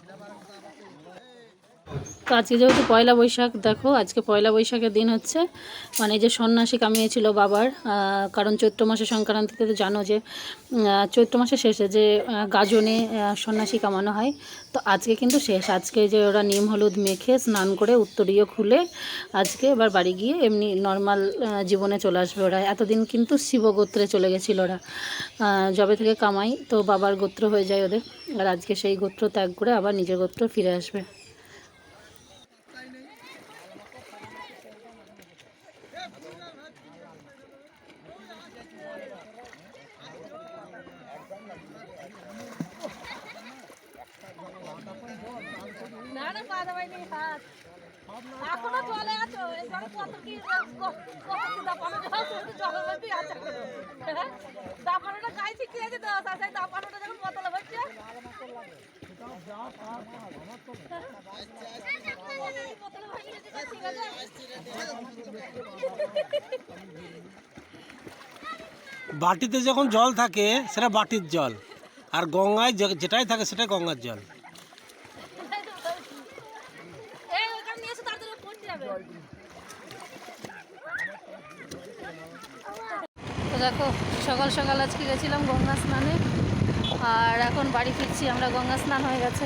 இந்த তো আজকে যেহেতু পয়লা বৈশাখ, দেখো আজকে পয়লা বৈশাখের দিন হচ্ছে। মানে যে সন্ন্যাসী কামিয়েছিল বাবার কারণ চৈত্র মাসে সংক্রান্তিতে তো জানো যে চৈত্র মাসের শেষে যে গাজনে সন্ন্যাসী কামানো হয়। তো আজকে কিন্তু শেষ। আজকে যে ওরা নিম, হলুদ মেখে স্নান করে উত্তরীয় খুলে আজকে এবার বাড়ি গিয়ে এমনি নর্মাল জীবনে চলে আসবে ওরা। এতদিন কিন্তু শিবগোত্রে চলে গেছিল ওরা। যবে থেকে কামাই, তো বাবার গোত্র হয়ে যায় ওদের। আর আজকে সেই গোত্র ত্যাগ করে আবার নিজের গোত্র ফিরে আসবে। না না পা দাবাইনি হাত। এখনও জলে আছো? এই কত কি আছো? দাপানোটা গায়ে শিখিয়ে আছে তো সাথে দাপানোটা যখন বোতলে হচ্ছে বাটিতে যখন জল থাকে, সেটা বাটির জল। আর গঙ্গায় যেটাই থাকে, সেটাই গঙ্গার জল। দেখো, সকাল সকাল আজকে গেছিলাম গঙ্গা স্নানে। আর এখন বাড়ি ফিরছি, আমরা গঙ্গা স্নান হয়ে গেছে।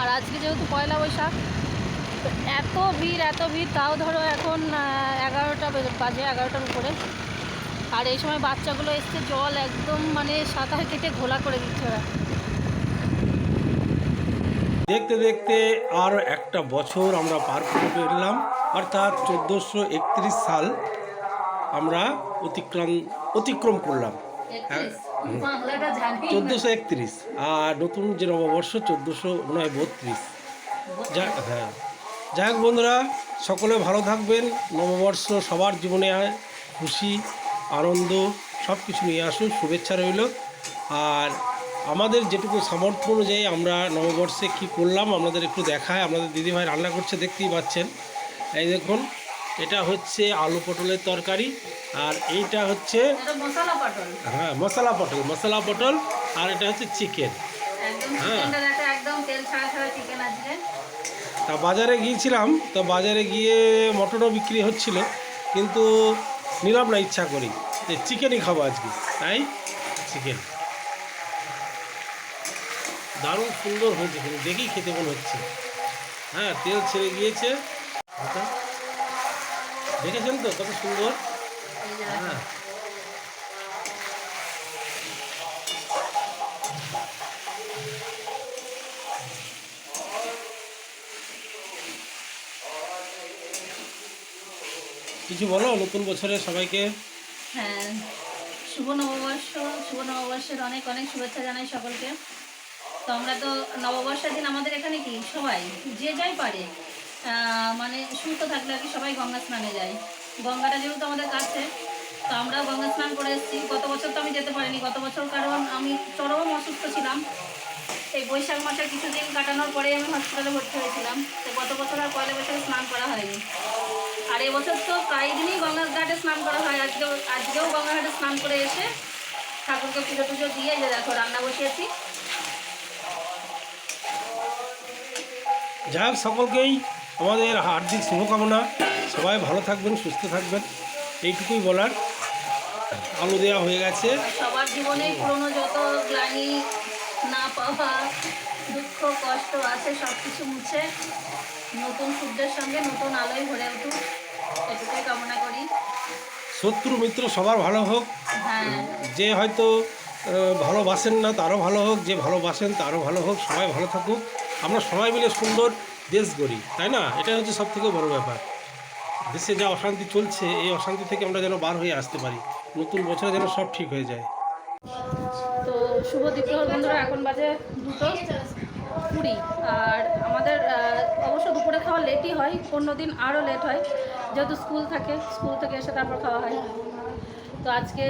আর আজকে যেহেতু পয়লা বৈশাখ এত ভিড় এত ভিড়, তাও ধরো এখন এগারোটা বাজে এগারোটার উপরে। আর এই সময় বাচ্চাগুলো এসছে জল একদম মানে সাঁতার কেটে ঘোলা করে দিচ্ছে ওরা। দেখতে দেখতে আর একটা বছর আমরা পার করে ফেললাম অর্থাৎ চোদ্দোশো একত্রিশ সাল আমরা অতিক্রম অতিক্রম করলাম। হ্যাঁ। চোদ্দোশো একত্রিশ আর নতুন যে নববর্ষ চোদ্দোশো নয় বত্রিশ। যা হ্যাঁ। যাই হোক বন্ধুরা সকলে ভালো থাকবেন। নববর্ষ সবার জীবনে খুশি। আনন্দ সব কিছু নিয়ে আসুন শুভেচ্ছা রইল। আর আমাদের যেটুকু সামর্থ্য অনুযায়ী আমরা নববর্ষে কী করলাম আমাদের একটু দেখায়। আমাদের দিদিভাই রান্না করছে দেখতেই পাচ্ছেন। এই দেখুন এটা হচ্ছে আলু পটলের তরকারি আর এইটা হচ্ছে হ্যাঁ মশলা পটল মশলা পটল আর এটা হচ্ছে চিকেন। হ্যাঁ। তা বাজারে গিয়েছিলাম তো বাজারে গিয়ে মটনও বিক্রি হচ্ছিল কিন্তু নিলাম না, ইচ্ছা করি। যে চিকেনই খাব আজকে। তাই? চিকেন। দারুণ সুন্দর হয়েছে কিন্তু দেখি খেতে মনে হচ্ছে। হ্যাঁ তেল ছেড়ে গিয়েছে আচ্ছা। দেখেছেন তো কত সুন্দর? হ্যাঁ। কিছু বলো? নতুন বছরে সবাইকে। হ্যাঁ শুভ নববর্ষ, শুভ নববর্ষের অনেক অনেক শুভেচ্ছা জানাই সকলকে। তো আমরা তো নববর্ষের দিন আমাদের এখানে কি? সবাই, যে যাই পারে। মানে সুস্থ থাকলে আর কি সবাই গঙ্গা স্নানে যায়। গঙ্গাটা যেহেতু আমাদের কাছে, তো আমরাও গঙ্গা স্নান করে এসেছি। গত বছর তো আমি যেতে পারিনি। গত বছর কারণ আমি চরম অসুস্থ ছিলাম। এই বৈশাখ মাসে কিছুদিন কাটানোর পরে আমি হসপিটালে ভর্তি হয়েছিলাম। তো গত বছর আর পয়লা বছর স্নান করা হয়নি। আর এবছর তো প্রায় দিনই গঙ্গার ঘাটে স্নান করা হয়। আজকেও আজকেও গঙ্গা ঘাটে স্নান করে এসে ঠাকুরকে পুজো টুজো দিয়ে যে দেখো রান্না বসিয়েছি। যাই সকলকেই আমাদের হার্দিক শুভকামনা। সবাই ভালো থাকবেন সুস্থ থাকবেন। এইটুকুই বলার। আলো দেওয়া হয়ে গেছে। সবার জীবনে পুরনো যত গ্লানি না পাওয়া দুঃখ কষ্ট আছে সব কিছু মুছে। নতুন সূর্যের সঙ্গে নতুন আলোয় ভরে উঠুক। এটুকুই কামনা করি। শত্রু মিত্র সবার ভালো হোক। হ্যাঁ। যে হয়তো ভালোবাসেন না তারও ভালো হোক। যে ভালোবাসেন তারও ভালো হোক। সবাই ভালো থাকুক। আমরা সবাই মিলে সুন্দর দেশ গড়ি তাই না? এটাই হচ্ছে সব থেকে বড় ব্যাপার। দেশে যা অশান্তি চলছে এই অশান্তি থেকে আমরা যেন বার হয়ে আসতে পারি। নতুন বছরে যেন সব ঠিক হয়ে যায়। তো শুভ দ্বীপ্রহর বন্ধুরা এখন বাজে দুটো। কুড়ি আর আমাদের অবশ্য দুপুরে খাওয়া লেটই হয় অন্য দিন আরও লেট হয়, যেহেতু স্কুল থাকে স্কুল থেকে এসে তারপর খাওয়া হয়। তো আজকে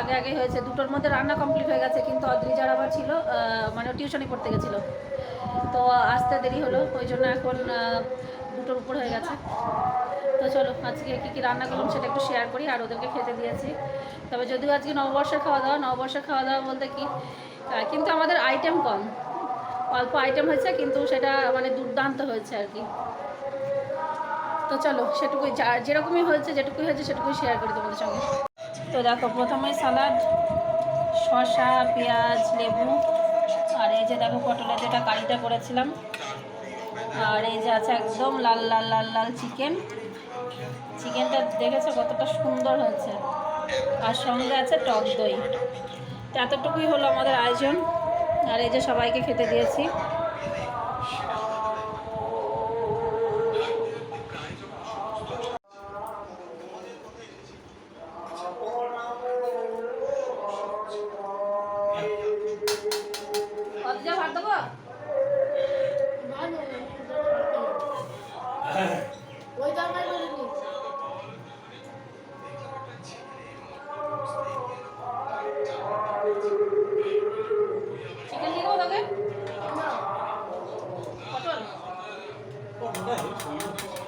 আগে আগে হয়েছে। দুটোর মধ্যে রান্না কমপ্লিট হয়ে গেছে, কিন্তু অদ্রিজার আবার ছিল মানে টিউশনি পড়তে গেছিল। তো আসতে দেরি হলো, ওই জন্য এখন দুটোর উপর হয়ে গেছে। তো চলো, আজকে কী কী রান্না করলাম সেটা একটু শেয়ার করি, আর ওদেরকে খেতে দিয়েছি। তবে যদিও আজকে নববর্ষের খাওয়া দাওয়া নববর্ষের খাওয়া দাওয়া বলতে কি কিন্তু আমাদের আইটেম কম। অল্প আইটেম হয়েছে, কিন্তু সেটা মানে দুর্দান্ত হয়েছে আর কি। তো চলো, সেটুকুই যা- যেরকমই হয়েছে, যেটুকুই হয়েছে, সেটুকুই শেয়ার করি তোমাদের সঙ্গে। তো দেখো, প্রথমে সালাড শসা, পেঁয়াজ, লেবু, আর এই যে দেখো পটলের যেটা কারিটা করেছিলাম, আর এই যে আছে একদম লাল লাল লাল লাল চিকেন চিকেনটা দেখেছ কতটা সুন্দর হয়েছে। আর সঙ্গে আছে টক দই। তো এতটুকুই হলো আমাদের আয়োজন। আর এই যে সবাইকে খেতে দিয়েছি। ভাত দেবো? Ah, eu fui, eu fui.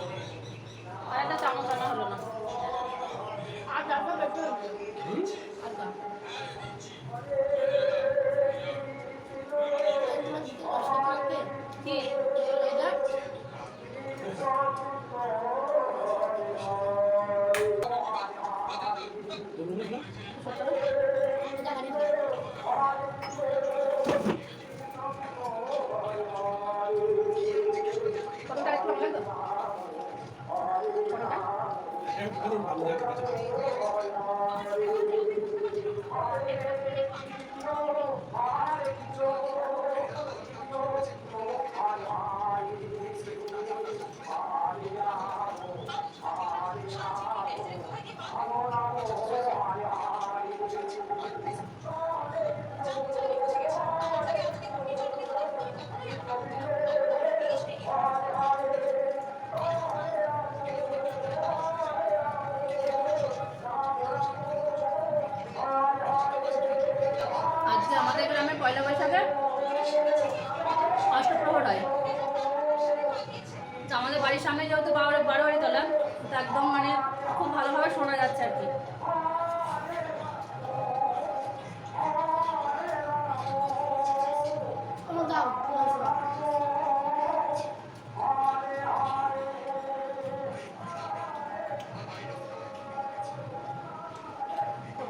সামনে যেহেতু বারো বারোয়ারি তোলা তো একদম মানে খুব ভালোভাবে শোনা যাচ্ছে আর কি।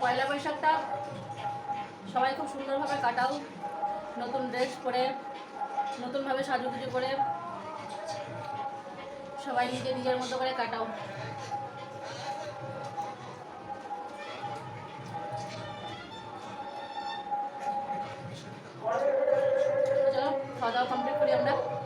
পয়লা বৈশাখটা সবাই খুব সুন্দরভাবে কাটাও নতুন ড্রেস পরে নতুনভাবে সাজুগুজু করে। সবাই নিজে নিজের মতো করে কাটাও। চলো খাওয়া দাওয়া কমপ্লিট করি আমরা।